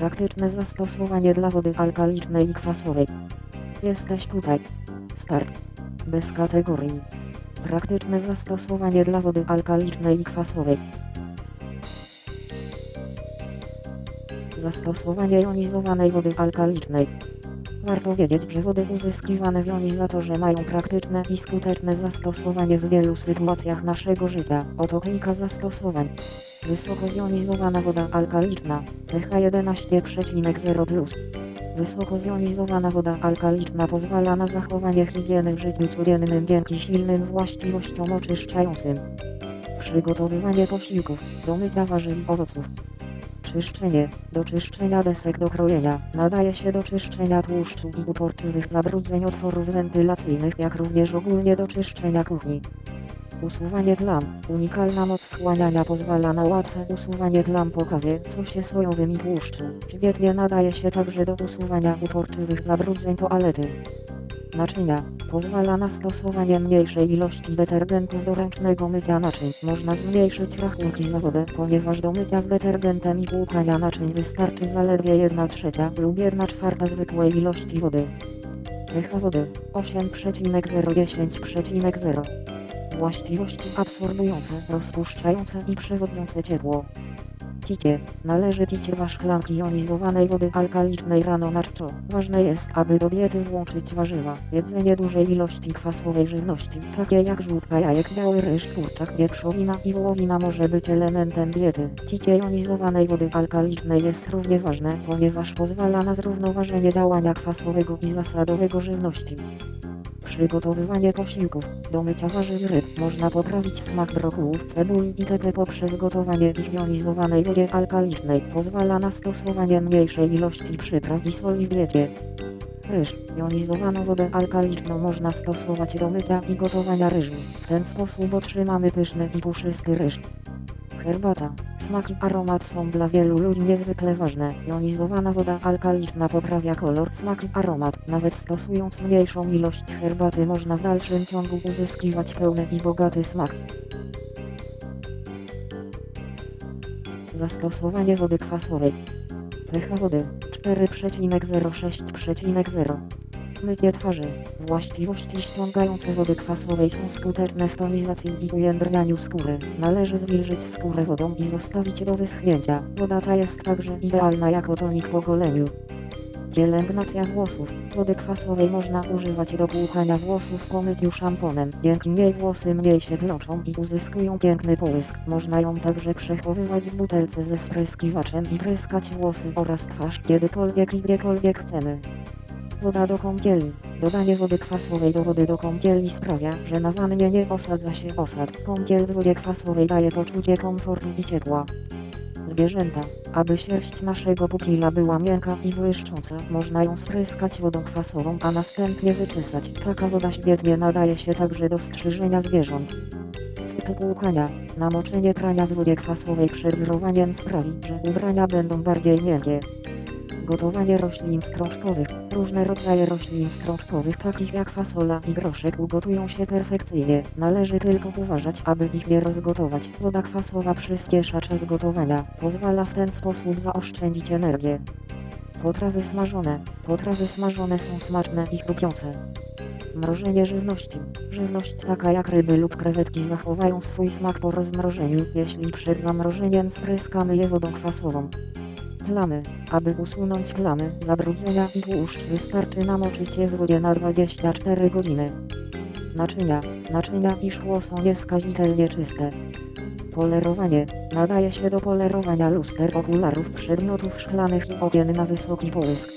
Praktyczne zastosowanie dla wody alkalicznej i kwasowej. Jesteś tutaj. Start. Bez kategorii. Praktyczne zastosowanie dla wody alkalicznej i kwasowej. Zastosowanie jonizowanej wody alkalicznej. Warto wiedzieć, że wody uzyskiwane w jonizatorze mają praktyczne i skuteczne zastosowanie w wielu sytuacjach naszego życia. Oto kilka zastosowań. Wysoko zjonizowana woda alkaliczna pH 11,0+. Wysoko zjonizowana woda alkaliczna pozwala na zachowanie higieny w życiu codziennym dzięki silnym właściwościom oczyszczającym. Przygotowywanie posiłków do mycia warzyw i owoców. Czyszczenie. Do czyszczenia desek do krojenia. Nadaje się do czyszczenia tłuszczu i uporczywych zabrudzeń otworów wentylacyjnych, jak również ogólnie do czyszczenia kuchni. Usuwanie plam. Unikalna moc wchłaniania pozwala na łatwe usuwanie plam po kawie, sosie sojowym i tłuszczu. Świetnie nadaje się także do usuwania uporczywych zabrudzeń toalety. Naczynia. Pozwala na stosowanie mniejszej ilości detergentów do ręcznego mycia naczyń. Można zmniejszyć rachunki za wodę, ponieważ do mycia z detergentem i płukania naczyń wystarczy zaledwie 1 trzecia lub 1 czwarta zwykłej ilości wody. pH wody 8,010,0 Właściwości absorbujące, rozpuszczające i przewodzące ciepło. Picie. Należy pić dwa szklanki jonizowanej wody alkalicznej rano na czczo. Ważne jest, aby do diety włączyć warzywa. Jedzenie dużej ilości kwasowej żywności, takie jak żółtka jajek, biały ryż, kurczak, wieprzowina i wołowina może być elementem diety. Picie jonizowanej wody alkalicznej jest równie ważne, ponieważ pozwala na zrównoważenie działania kwasowego i zasadowego żywności. Przygotowywanie posiłków. Do mycia warzyw ryb można poprawić smak brokułów, cebuli itp. poprzez gotowanie ich jonizowanej wodzie alkalicznej. Pozwala na stosowanie mniejszej ilości przypraw i soli w diecie. Ryż. Jonizowaną wodę alkaliczną można stosować do mycia i gotowania ryżu. W ten sposób otrzymamy pyszny i puszysty ryż. Herbata. Smak i aromat są dla wielu ludzi niezwykle ważne. Jonizowana woda alkaliczna poprawia kolor, smak i aromat. Nawet stosując mniejszą ilość herbaty można w dalszym ciągu uzyskiwać pełny i bogaty smak. Zastosowanie wody kwasowej. pH wody 4,06,0 Mycie twarzy. Właściwości ściągające wody kwasowej są skuteczne w tonizacji i ujędrnianiu skóry. Należy zwilżyć skórę wodą i zostawić do wyschnięcia. Woda ta jest także idealna jako tonik po goleniu. Pielęgnacja włosów. Wody kwasowej można używać do płukania włosów po myciu szamponem. Dzięki niej włosy mniej się ploczą i uzyskują piękny połysk. Można ją także przechowywać w butelce ze spryskiwaczem i pryskać włosy oraz twarz kiedykolwiek i gdziekolwiek chcemy. Woda do kąpieli. Dodanie wody kwasowej do wody do kąpieli sprawia, że na wannie nie osadza się osad. Kąpiel w wodzie kwasowej daje poczucie komfortu i ciepła. Zwierzęta. Aby sierść naszego pupila była miękka i błyszcząca, można ją spryskać wodą kwasową, a następnie wyczesać. Taka woda świetnie nadaje się także do strzyżenia zwierząt. Cykl płukania. Namoczenie prania w wodzie kwasowej przed wirowaniem sprawi, że ubrania będą bardziej miękkie. Gotowanie roślin strączkowych. Różne rodzaje roślin strączkowych, takich jak fasola i groszek, ugotują się perfekcyjnie. Należy tylko uważać, aby ich nie rozgotować. Woda kwasowa przyspiesza czas gotowania. Pozwala w ten sposób zaoszczędzić energię. Potrawy smażone. Potrawy smażone są smaczne i chrupiące. Mrożenie żywności. Żywność taka jak ryby lub krewetki zachowają swój smak po rozmrożeniu, jeśli przed zamrożeniem spryskamy je wodą kwasową. Plamy. Aby usunąć plamy, zabrudzenia i tłuszcz wystarczy namoczyć je w wodzie na 24 godziny. Naczynia. Naczynia i szkło są nieskazitelnie czyste. Polerowanie. Nadaje się do polerowania luster, okularów, przedmiotów szklanych i okien na wysoki połysk.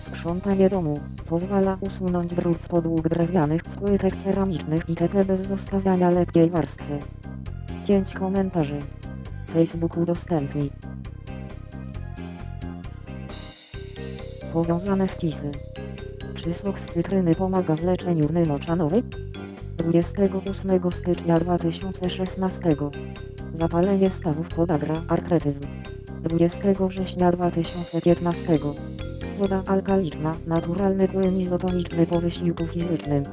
Sprzątanie domu. Pozwala usunąć brud z podłóg drewnianych, z płytek ceramicznych itp. bez zostawiania lekkiej warstwy. 5 komentarzy. Facebook udostępnij. Powiązane wcisy. Czy sok z cytryny pomaga w leczeniu rny moczanowej? 28 stycznia 2016. Zapalenie stawów podagra, artretyzm. 20 września 2015. Woda alkaliczna, naturalny płyn izotoniczny po wysiłku fizycznym.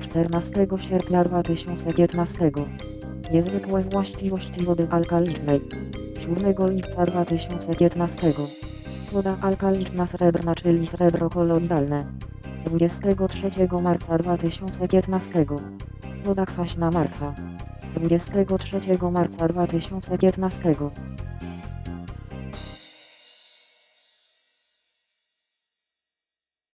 14 sierpnia 2015. Niezwykłe właściwości wody alkalicznej. 7 lipca 2015. Woda alkaliczna srebrna, czyli srebro koloidalne. 23 marca 2015. Woda kwaśna martwa. 23 marca 2015.